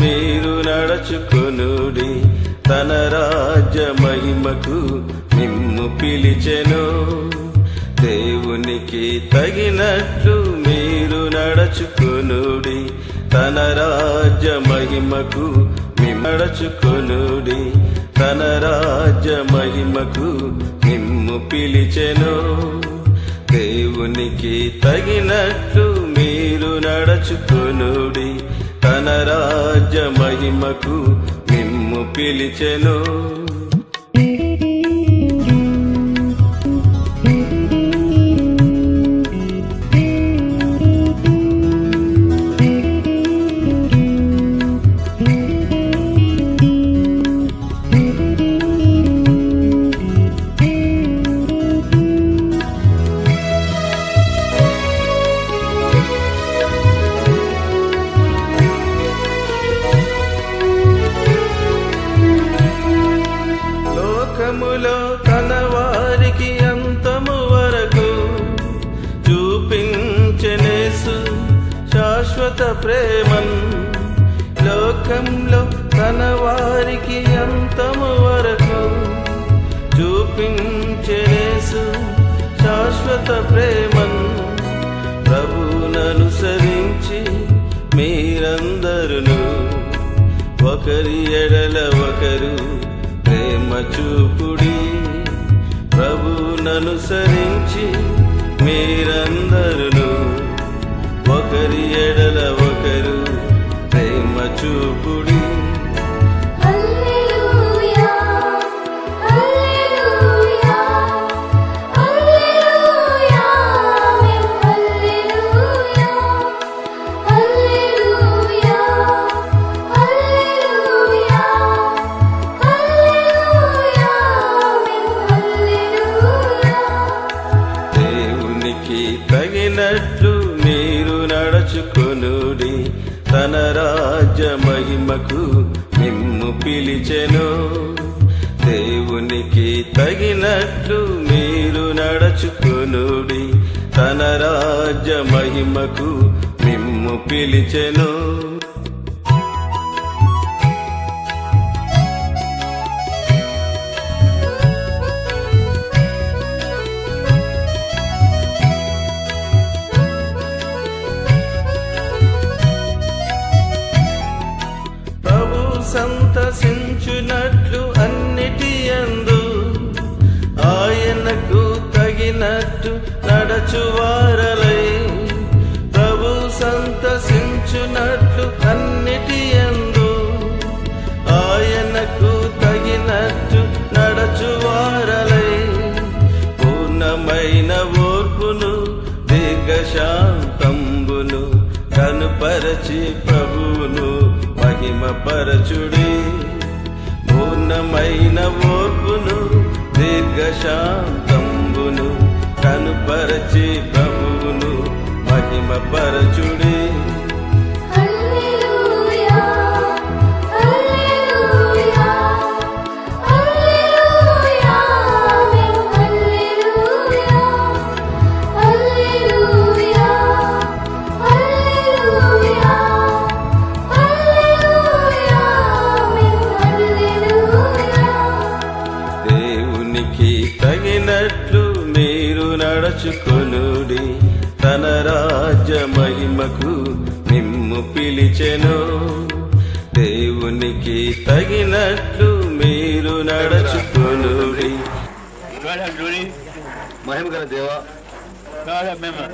మీరు నడచుకొనుడి. తన రాజ్య మహిమకు నిమ్ము పిలిచెను. దేవునికి తగినట్లు మీరు నడచుకొనుడి. తన రాజ్య మహిమకు మిమ్మడచుకొనుడి తన రాజ్య మహిమకు నిమ్ము పిలిచెను. దేవునికి తగినట్లు మీరు నడచుకొనుడి. తన రాజ్య మహిమకు మిమ్ము పిలిచెను. శాశ్వత ప్రేమను ప్రభుననుసరించి మీరందరును ఒకరి ఎడల ఒకరు ప్రేమ చూపుడి ప్రభుననుసరించి మీరందరును ఒకరి ఎడల ఒకరు ప్రేమ చూపుడి పిలిచెను. సంతసించునట్లు అన్నిటి యందు ఆయనకు తగినట్టు నడచువారలై. ఆయనకు తగినట్టు నడచువారలై పూర్ణమైన ఓర్పును దీర్ఘశాంతంబును కనుపరచి ప్రభువును మహిమపరచుడి. పూర్ణమైన ఓర్పును దీర్ఘశాంతంబును కనుపరచి ప్రభువును మహిమపరచుడి. God have memor.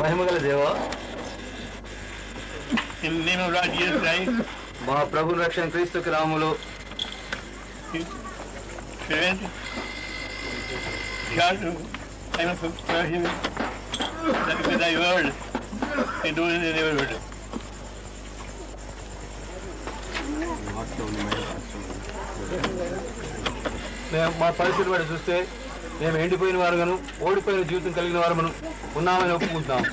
మహిమ గల దేవ In the name of Lord Jesus Christ, మా ప్రభు రక్షణ క్రీస్తుకి Ramulu prevent God to I must prepare him that with thy word and do it in thy word. మేము మా పరిస్థితి బట్టి చూస్తే మేము ఎండిపోయిన వారుగాను ఓడిపోయిన జీవితం కలిగిన వారు మనం ఉన్నామని ఒప్పుకుంటున్నాం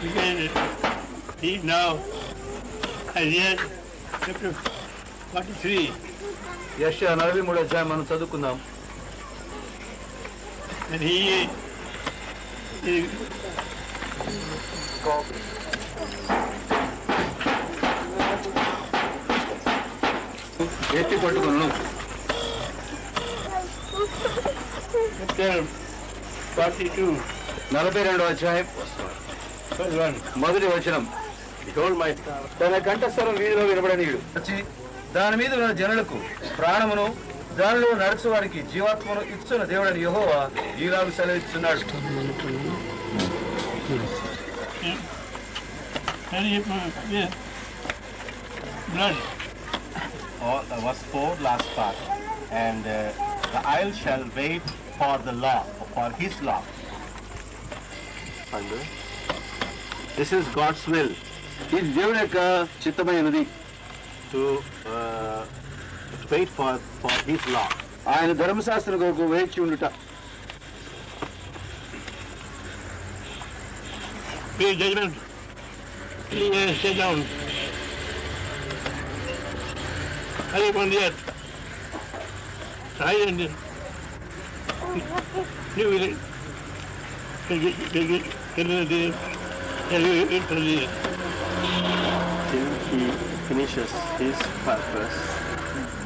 We can read now Isaiah chapter 43. యశ నలభై మూడు అధ్యాయం మనం చదువుకుందాం And he, he పట్టుకును 42, నలభై రెండో అధ్యాయం verse 1. మొదటి వచనం my తన కంఠస్వరం వీధిలో వినబడనీయుడు వచ్చి దాని మీద ఉన్న జనులకు ప్రాణమును దానిలో నడుచు వారికి జీవాత్మను ఇచ్చున్న దేవుడని యెహోవా ఈలాగు సెలవిస్తున్నాడు blood? or uh, verse 4 last part and uh, the isle shall wait for the law for his law this is god's will ఇది దేవుని యొక్క చిత్తమైనది to uh, to wait for for his law ఆయన ధర్మశాస్త్రం కొరకు వేచి ఉండుట Pay judgment. Yeah, sit down. You get to the till he finishes his purpose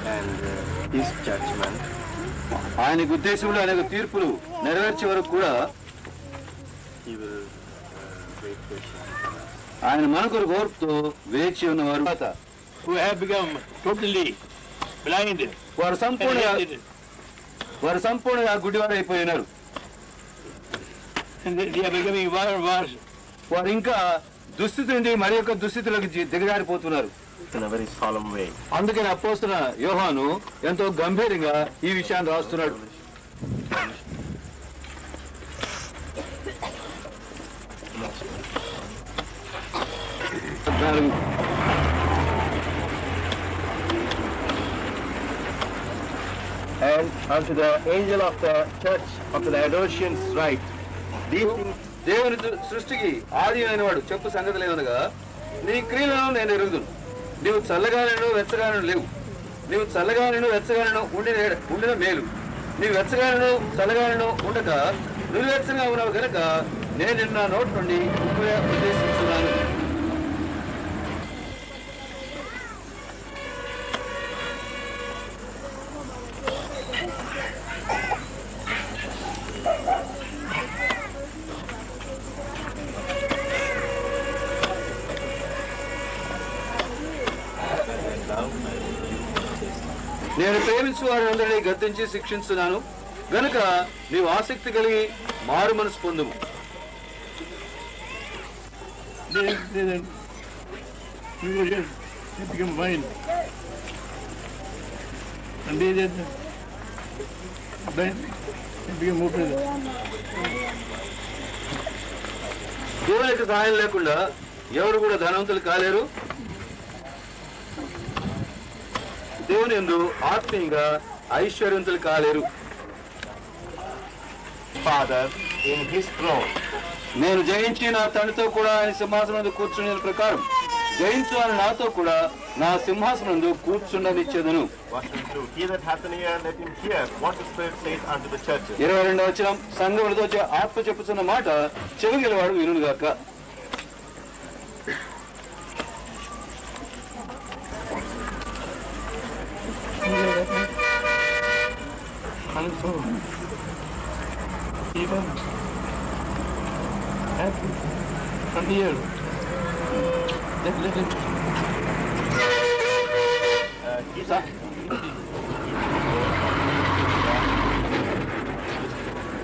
and uh, his judgment ఆయనకు ఉద్దేశంలో అనేక తీర్పులు నెరవేర్చే వరకు కూడా he will uh, wait patiently ఆయన మన కొరకు ఓర్పుతో వేచి ఉన్నవారు who have become totally blind. వారు సంపూర్ణంగా వారు సంపూర్ణంగా గుడివారు అయిపోయినారు they they are becoming worse and worse. వారు ఇంకా దుస్థితి నుండి మరి యొక్క దుస్థితిలోకి జి- దిగజారిపోతున్నారు. In a very solemn way. అందుకని అపోస్తున్న యోహాను ఎంతో గంభీరంగా ఈ విషయాన్ని రాస్తున్నాడు. And the the angel of the church of the Laodiceans write, These things దేవుని సృష్టికి ఆది అయిన వాడు చెప్పు సంగతి లేదనగా నీ క్రియలను నేను ఎరుగుదును. నీవు చల్లగానను వెచ్చగానను లేవు. నీవు చల్లగానను వెచ్చగానను ఉండిన ఉండిన మేలు. నీవు వెచ్చగానను చల్లగానను ఉండక నువ్వు వెచ్చగా ఉన్నావు కనుక నేను నిన్న నోటి నుండి ఉప- ప్రేమించు వారిని అందరినీ గద్దించి శిక్షిస్తున్నాను గనుక నీవు ఆసక్తి కలిగి మారు మనసు పొందుము. దేవునికి సహాయం లేకుండా ఎవరు కూడా ధనవంతులు కాలేరు. దేవుని ఎందు ఆత్మీయంగా ఐశ్వర్యవంతులు కాలేరు Father in his throne. నేను జయించి నా తండ్రితో కూడా ఆయన సింహాసనం కూర్చునే ప్రకారం జయించు అని నాతో కూడా నా సింహాసనం కూర్చుండనిచ్చేదను Verse 22. He that hath an ear, let him hear what the Spirit saith unto the churches. ఇరవై రెండవ వచ్చిన సంఘములతో ఆత్మ చెప్పుతున్న మాట చెవిగలవాడు వినుగాక And so, even happy from here, let, let him Uh, he that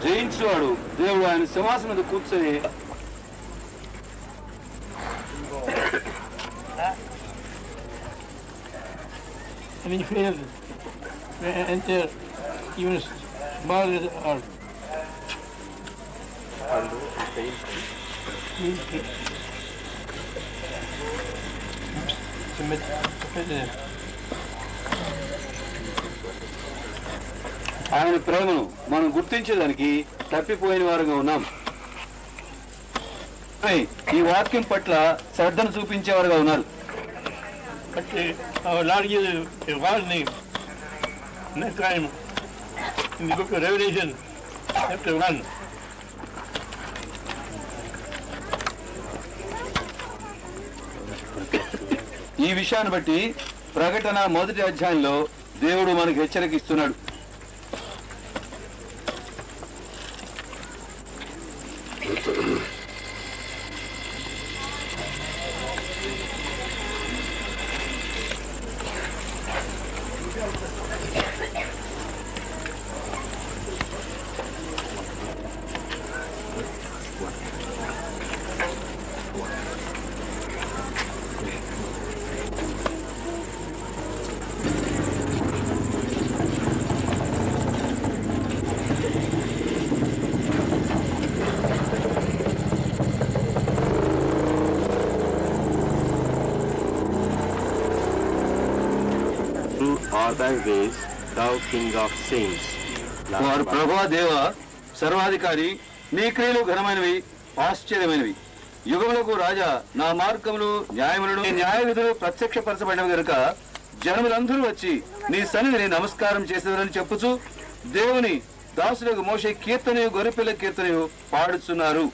జయించువాడు దేవుడు ఆయన సింహాసనం మీద కూర్చొని and he failed to enter even small as earth. He- he- Submit, submit, ఆయన ప్రేమను మనం గుర్తించేదానికి తప్పిపోయిన వారుగా ఉన్నాం ఈ వాక్యం పట్ల శ్రద్ధను చూపించేవారుగా ఉన్నారు uh, our Lord gives a, a warning next time in the book of Revelation. chapter 1. ఈ విషయాన్ని బట్టి ప్రకటన మొదటి అధ్యాయంలో దేవుడు మనకు హెచ్చరిక ఇస్తున్నాడు Thou King of saints. వారు. ప్రభా దేవ సర్వాధికారి నీ క్రియలు ఘనమైనవి ఆశ్చర్యమైనవి యుగములకు రాజా నా మార్గములు న్యాయములను న్యాయ విధులు ప్రత్యక్షపరచబడినవి గనుక జనములందరూ వచ్చి నీ సన్నిధిని నమస్కారం చేసేదని చెప్పుచు దేవుని దాసులకు మోసే కీర్తనయు గొర్రెపిల్ల కీర్తనయు పాడుచున్నారు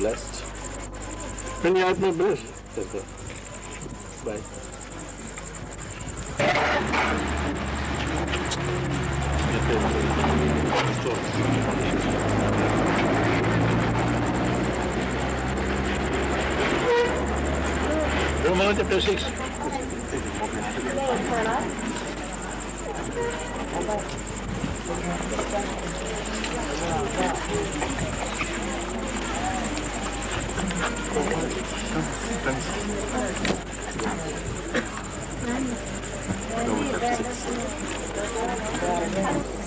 blessed. And you are not blessed. Let's go. Bye. Romano chapter 6. Thank you. Thanks.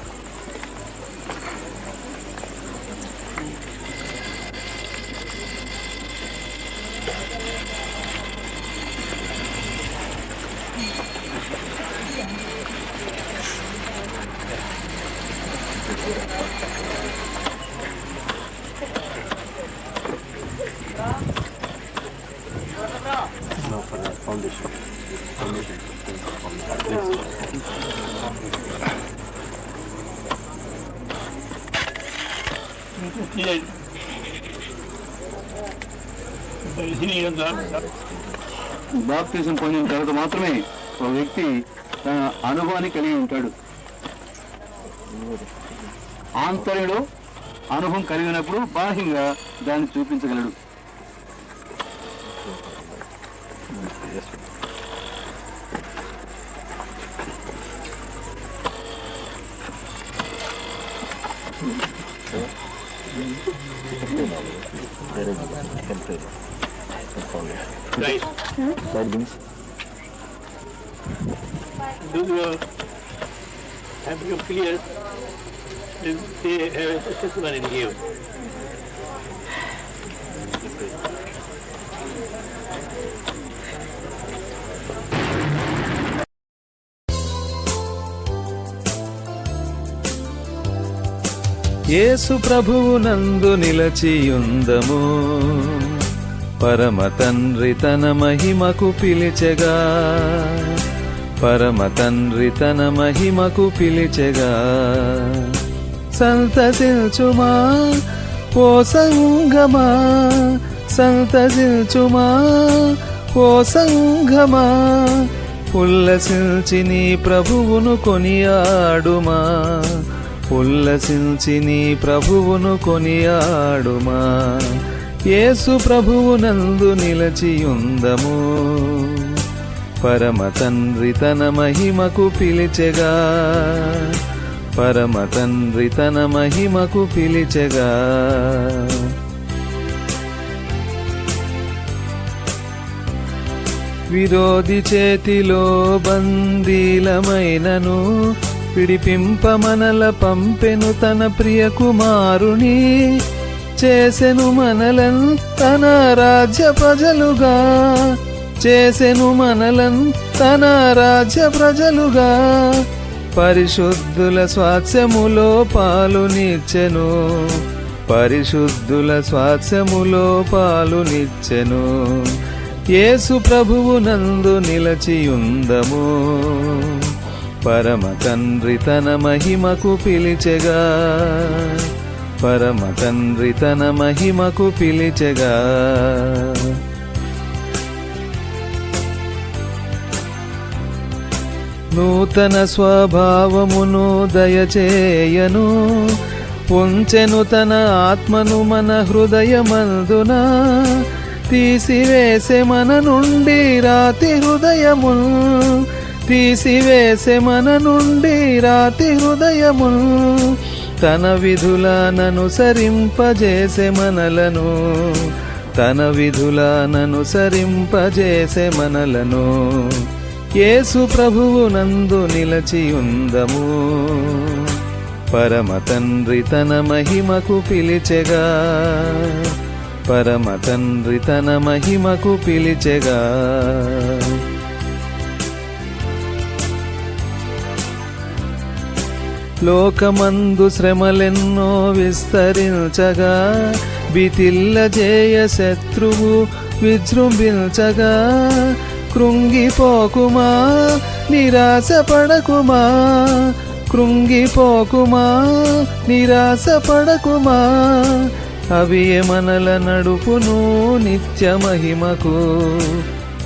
బాప్తిజం పొందిన తర్వాత మాత్రమే ఒక వ్యక్తి తన అనుభవాన్ని కలిగి ఉంటాడు. ఆంతర్యంలో అనుభవం కలిగినప్పుడు బాహ్యంగా దాన్ని చూపించగలడు. Right. Do you have you clear? They have in you. యేసు ప్రభువు నందు నిలచియుందము పరమ తండ్రి తన మహిమకు పిలిచెగా. పరమ తండ్రి తన మహిమకు పిలిచెగా సంతసిల్చుమా ఓ సంగమా. సంతసిల్చుమా ఓ సంగమా ఉల్లసించి నీ ప్రభువును కొనియాడుమా. ఉల్లసించి నీ ప్రభువును కొనియాడుమా. యేసు ప్రభువు నందు నిలచియుందము. పరమ తండ్రి తన మహిమకు పిలిచెగా. పరమ తండ్రి తన మహిమకు పిలిచెగా. విరోధి చేతిలో బందీలమైనను పిడిపింపమనల పంపెను తన ప్రియ కుమారుని. చేసెను మనలన్ తన రాజ్య ప్రజలుగా చేసెను మనలన్ తన రాజ్య ప్రజలుగా పరిశుద్ధుల స్వాస్యములో పాలునిచ్చెను. పరిశుద్ధుల స్వాస్యములో పాలునిచ్చెను. యేసు ప్రభువు నందు నిలచియుందము. పరమ తండ్రి తన మహిమకు పిలిచెగా. పరమ తండ్రి తన మహిమకు పిలిచెగా. నూతన స్వభావమును దయచేయను ఉంచెను తన ఆత్మను మన హృదయమందున తీసివేసే మన నుండి రాతి హృదయము తీసివేసే మన నుండి రాతి హృదయము తన విధులననుసరింపజేసే మనలను. తన విధులననుసరింపజేసే మనలను. యేసు ప్రభువు నందు నిలచియుందము పరమ తండ్రి తన మహిమకు పిలిచెగా. పరమ తండ్రి తన మహిమకు పిలిచెగా. లోకమందు శ్రమలెన్నో విస్తరించగా బితిల్ల జేయ శత్రువు విజృంభించగా కృంగిపోకుమా నిరాశపడకుమా కృంగిపోకుమా నిరాశపడకుమా అవి మనల నడుపును నిత్య మహిమకు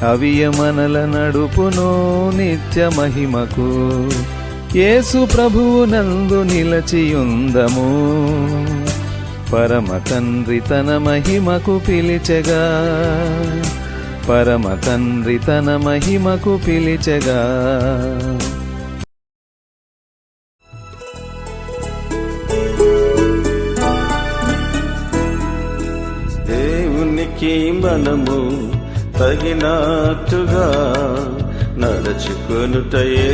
అవి మనల నడుపును నిత్య మహిమకు. యేసు ప్రభువు నందు నిలచియుందము. పరమ తండ్రి తన మహిమకు పిలిచగా. పరమ తండ్రి తన మహిమకు పిలిచగా. దేవునికి మనము తగినట్టుగా నడుచుకొనుటయే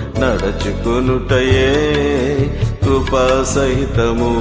నడుచుకొనుటయే కృపా సహితము